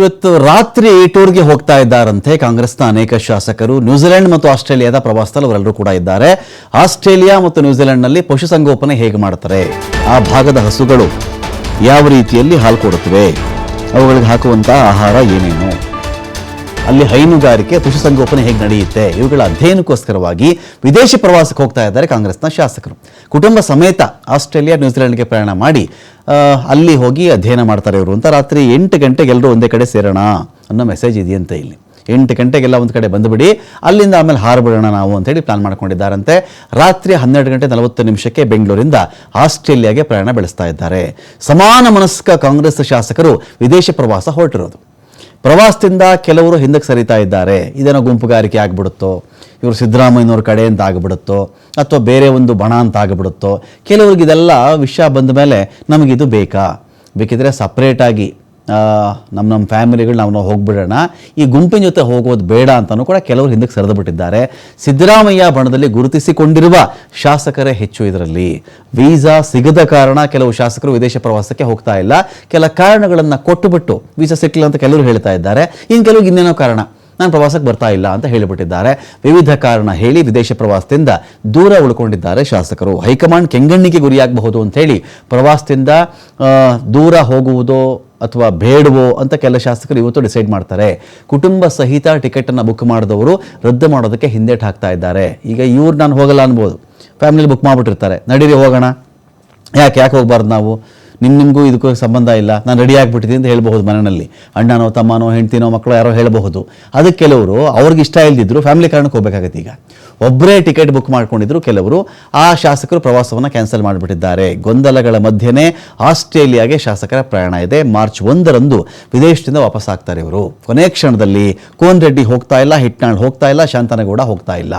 ಇವತ್ತು ರಾತ್ರಿ ಟೂರ್ಗೆ ಹೋಗ್ತಾ ಇದ್ದಾರಂತೆ ಕಾಂಗ್ರೆಸ್ನ ಅನೇಕ ಶಾಸಕರು. ನ್ಯೂಜಿಲೆಂಡ್ ಮತ್ತು ಆಸ್ಟ್ರೇಲಿಯಾದ ಪ್ರವಾಸದಲ್ಲಿ ಅವರೆಲ್ಲರೂ ಕೂಡ ಇದ್ದಾರೆ. ಆಸ್ಟ್ರೇಲಿಯಾ ಮತ್ತು ನ್ಯೂಜಿಲೆಂಡ್ನಲ್ಲಿ ಪಶುಸಂಗೋಪನೆ ಹೇಗೆ ಮಾಡ್ತಾರೆ ಆ ಭಾಗದ ಹಸುಗಳು ಯಾವ ರೀತಿಯಲ್ಲಿ ಹಾಲು ಕೊಡುತ್ತವೆ? ಅವುಗಳಿಗೆ ಹಾಕುವಂತಹ ಆಹಾರ ಏನೇನು? ಅಲ್ಲಿ ಹೈನುಗಾರಿಕೆ ಪಶುಸಂಗೋಪನೆ ಹೇಗೆ ನಡೆಯುತ್ತೆ? ಇವುಗಳ ಅಧ್ಯಯನಕ್ಕೋಸ್ಕರವಾಗಿ ವಿದೇಶಿ ಪ್ರವಾಸಕ್ಕೆ ಹೋಗ್ತಾ ಇದ್ದಾರೆ ಕಾಂಗ್ರೆಸ್ನ ಶಾಸಕರು. ಕುಟುಂಬ ಸಮೇತ ಆಸ್ಟ್ರೇಲಿಯಾ, ನ್ಯೂಜಿಲೆಂಡ್ಗೆ ಪ್ರಯಾಣ ಮಾಡಿ ಅಲ್ಲಿ ಹೋಗಿ ಅಧ್ಯಯನ ಮಾಡ್ತಾರೆ ಇವರು ಅಂತ ರಾತ್ರಿ ಎಂಟು ಗಂಟೆಗೆ ಎಲ್ಲರೂ ಒಂದೇ ಕಡೆ ಸೇರೋಣ ಅನ್ನೋ ಮೆಸೇಜ್ ಇದೆಯಂತೆ ಇಲ್ಲಿ. ಎಂಟು ಗಂಟೆಗೆಲ್ಲ ಒಂದು ಕಡೆ ಬಂದುಬಿಡಿ, ಅಲ್ಲಿಂದ ಆಮೇಲೆ ಹಾರಬಿಡೋಣ ನಾವು ಅಂತೇಳಿ ಪ್ಲಾನ್ ಮಾಡ್ಕೊಂಡಿದ್ದಾರಂತೆ. ರಾತ್ರಿ ಹನ್ನೆರಡು ಗಂಟೆ ನಲವತ್ತು ನಿಮಿಷಕ್ಕೆ ಬೆಂಗಳೂರಿಂದ ಆಸ್ಟ್ರೇಲಿಯಾಗೆ ಪ್ರಯಾಣ ಬೆಳೆಸ್ತಾ ಇದ್ದಾರೆ. ಸಮಾನ ಮನಸ್ಕ ಕಾಂಗ್ರೆಸ್ ಶಾಸಕರು ವಿದೇಶ ಪ್ರವಾಸ ಹೊರಟಿರೋದು. ಪ್ರವಾಸದಿಂದ ಕೆಲವರು ಹಿಂದಕ್ಕೆ ಸರಿತಾ ಇದ್ದಾರೆ. ಇದೇನೋ ಗುಂಪುಗಾರಿಕೆ ಆಗಿಬಿಡುತ್ತೋ, ಇವರು ಸಿದ್ದರಾಮಯ್ಯನವ್ರ ಕಡೆ ಅಂತ ಆಗಿಬಿಡುತ್ತೋ, ಅಥವಾ ಬೇರೆ ಒಂದು ಬಣ ಅಂತ ಆಗಿಬಿಡುತ್ತೋ, ಕೆಲವ್ರಿಗೆ ಇದೆಲ್ಲ ವಿಷಯ ಬಂದ ಮೇಲೆ ನಮಗಿದು ಬೇಕಾ? ಬೇಕಿದ್ರೆ ಸಪ್ರೇಟಾಗಿ ನಮ್ಮ ನಮ್ಮ ಫ್ಯಾಮಿಲಿಗಳು ನಾವು ನಾವು ಹೋಗ್ಬಿಡೋಣ. ಈ ಗುಂಪಿನ ಜೊತೆ ಹೋಗೋದು ಬೇಡ ಅಂತಲೂ ಕೂಡ ಕೆಲವರು ಹಿಂದಕ್ಕೆ ಸರಿದುಬಿಟ್ಟಿದ್ದಾರೆ. ಸಿದ್ದರಾಮಯ್ಯ ಬಣದಲ್ಲಿ ಗುರುತಿಸಿಕೊಂಡಿರುವ ಶಾಸಕರೇ ಹೆಚ್ಚು ಇದರಲ್ಲಿ. ವೀಸಾ ಸಿಗದ ಕಾರಣ ಕೆಲವು ಶಾಸಕರು ವಿದೇಶ ಪ್ರವಾಸಕ್ಕೆ ಹೋಗ್ತಾ ಇಲ್ಲ. ಕೆಲ ಕಾರಣಗಳನ್ನು ಕೊಟ್ಟುಬಿಟ್ಟು ವೀಸಾ ಸಿಕ್ಕಿಲ್ಲ ಅಂತ ಕೆಲವರು ಹೇಳ್ತಾ ಇದ್ದಾರೆ. ಇನ್ನು ಕೆಲವು ಇನ್ನೇನೋ ಕಾರಣ. ನಾನು ಪ್ರವಾಸಕ್ಕೆ ಬರ್ತಾ ಇಲ್ಲ ಅಂತ ಹೇಳಿಬಿಟ್ಟಿದ್ದಾರೆ. ವಿವಿಧ ಕಾರಣ ಹೇಳಿ ವಿದೇಶ ಪ್ರವಾಸದಿಂದ ದೂರ ಉಳ್ಕೊಂಡಿದ್ದಾರೆ ಶಾಸಕರು. ಹೈಕಮಾಂಡ್ ಕೆಂಗಣ್ಣಿಗೆ ಗುರಿಯಾಗಬಹುದು ಅಂತ ಹೇಳಿ ಪ್ರವಾಸದಿಂದ ದೂರ ಹೋಗುವುದೋ ಅಥವಾ ಬೇಡವೋ ಅಂತ ಕೆಲ ಶಾಸಕರು ಇವತ್ತು ಡಿಸೈಡ್ ಮಾಡ್ತಾರೆ. ಕುಟುಂಬ ಸಹಿತ ಟಿಕೆಟನ್ನು ಬುಕ್ ಮಾಡಿದವರು ರದ್ದು ಮಾಡೋದಕ್ಕೆ ಹಿಂದೇಟ್ ಹಾಕ್ತಾ ಇದ್ದಾರೆ. ಈಗ ಇವ್ರು ನಾನು ಹೋಗಲ್ಲ ಅನ್ಬೋದು. ಫ್ಯಾಮಿಲಿ ಬುಕ್ ಮಾಡಿಬಿಟ್ಟಿರ್ತಾರೆ. ನಡೀರಿ ಹೋಗೋಣ. ಯಾಕೆ ಯಾಕೆ ಹೋಗ್ಬಾರ್ದು ನಾವು? ನಿಮ್ಮ ನಿಮಗೂ ಇದಕ್ಕೂ ಸಂಬಂಧ ಇಲ್ಲ, ನಾನು ರೆಡಿ ಆಗಿಬಿಟ್ಟಿದ್ದೀನಿ ಅಂತ ಹೇಳಬಹುದು ಮನೆಯಲ್ಲಿ. ಅಣ್ಣನೋ, ತಮ್ಮನೋ, ಹೆಂಡ್ತಿನೋ, ಮಕ್ಕಳು ಯಾರೋ ಹೇಳಬಹುದು. ಅದಕ್ಕೆ ಕೆಲವರು ಅವ್ರಿಗೆ ಇಷ್ಟ ಇಲ್ದಿದ್ರು ಫ್ಯಾಮಿಲಿ ಕಾರಣಕ್ಕೆ ಹೋಗಬೇಕಾಗತ್ತೆ ಈಗ. ಒಬ್ಬರೇ ಟಿಕೆಟ್ ಬುಕ್ ಮಾಡ್ಕೊಂಡಿದ್ರು ಕೆಲವರು, ಆ ಶಾಸಕರು ಪ್ರವಾಸವನ್ನು ಕ್ಯಾನ್ಸಲ್ ಮಾಡಿಬಿಟ್ಟಿದ್ದಾರೆ. ಗೊಂದಲಗಳ ಮಧ್ಯೆನೇ ಆಸ್ಟ್ರೇಲಿಯಾಗೆ ಶಾಸಕರ ಪ್ರಯಾಣ ಇದೆ. ಮಾರ್ಚ್ ಒಂದರಂದು ವಿದೇಶದಿಂದ ವಾಪಸ್ ಆಗ್ತಾರೆ ಇವರು. ಕೊನೆ ಕ್ಷಣದಲ್ಲಿ ಕೋನ್ ರೆಡ್ಡಿ ಹೋಗ್ತಾ ಇಲ್ಲ, ಹಿಟ್ನಾಳ್ ಹೋಗ್ತಾ ಇಲ್ಲ, ಶಾಂತನಗೌಡ ಹೋಗ್ತಾ ಇಲ್ಲ.